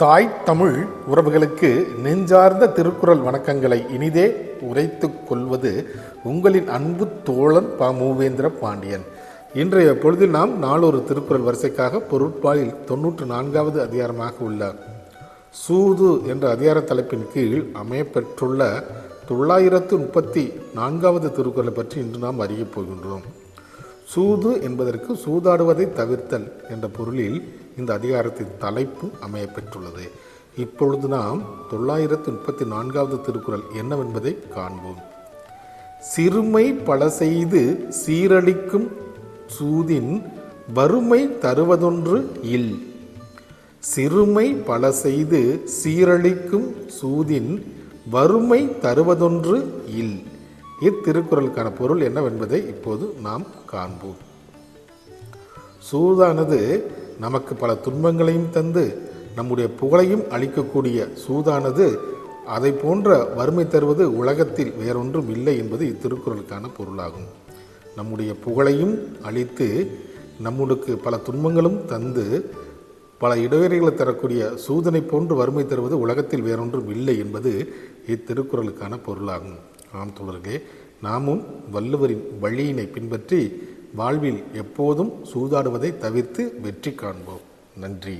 தாய் தமிழ் உறவுகளுக்கு நெஞ்சார்ந்த திருக்குறள் வணக்கங்களை இனிதே உரைத்து கொள்வது உங்களின் அன்பு தோழன் ப. மூவேந்திர பாண்டியன். இன்றைய பொழுதில் நாம் நாளொரு திருக்குறள் வரிசைக்காக பொருட்பாலில் தொன்னூற்று நான்காவது அதிகாரமாக உள்ள சூது என்ற அதிகார தலைப்பின் கீழ் அமையப்பெற்றுள்ள தொள்ளாயிரத்து முப்பத்தி நான்காவது திருக்குறளை பற்றி இன்று நாம் அறியப் போகின்றோம். சூது என்பதற்கு சூதாடுவதை தவிர்த்தல் என்ற பொருளில் இந்த அதிகாரத்தின் தலைப்பு அமையப்பெற்றுள்ளது இப்பொழுது நாம் தொள்ளாயிரத்து முப்பத்தி நான்காவது திருக்குறள் என்னவென்பதை காண்போம். சிறுமை பல செய்து சீரழிக்கும் சூதின் வறுமை தருவதொன்று இல். சிறுமை பல செய்து சீரழிக்கும் சூதின் வறுமை தருவதொன்று இல். இத்திருக்குறளுக்கான பொருள் என்னவென்பதை இப்போது நாம் காண்போம். சூதானது நமக்கு பல துன்பங்களையும் தந்து நம்முடைய புகழையும் அளிக்கக்கூடிய சூதானது அதை போன்ற வறுமை தருவது உலகத்தில் வேறொன்றும் இல்லை என்பது இத்திருக்குறளுக்கான பொருளாகும். நம்முடைய புகழையும் அளித்து நம்முடைய பல துன்பங்களும் தந்து பல இடைவெளிகளை தரக்கூடிய சூதனை போன்று வறுமை தருவது உலகத்தில் வேறொன்றும் இல்லை என்பது இத்திருக்குறளுக்கான பொருளாகும். ஆம் தொடர்களே நாமும் வள்ளுவரின் வழியினை பின்பற்றி வாழ்வில் எப்போதும் சூதாடுவதை தவிர்த்து வெற்றி காண்போம். நன்றி.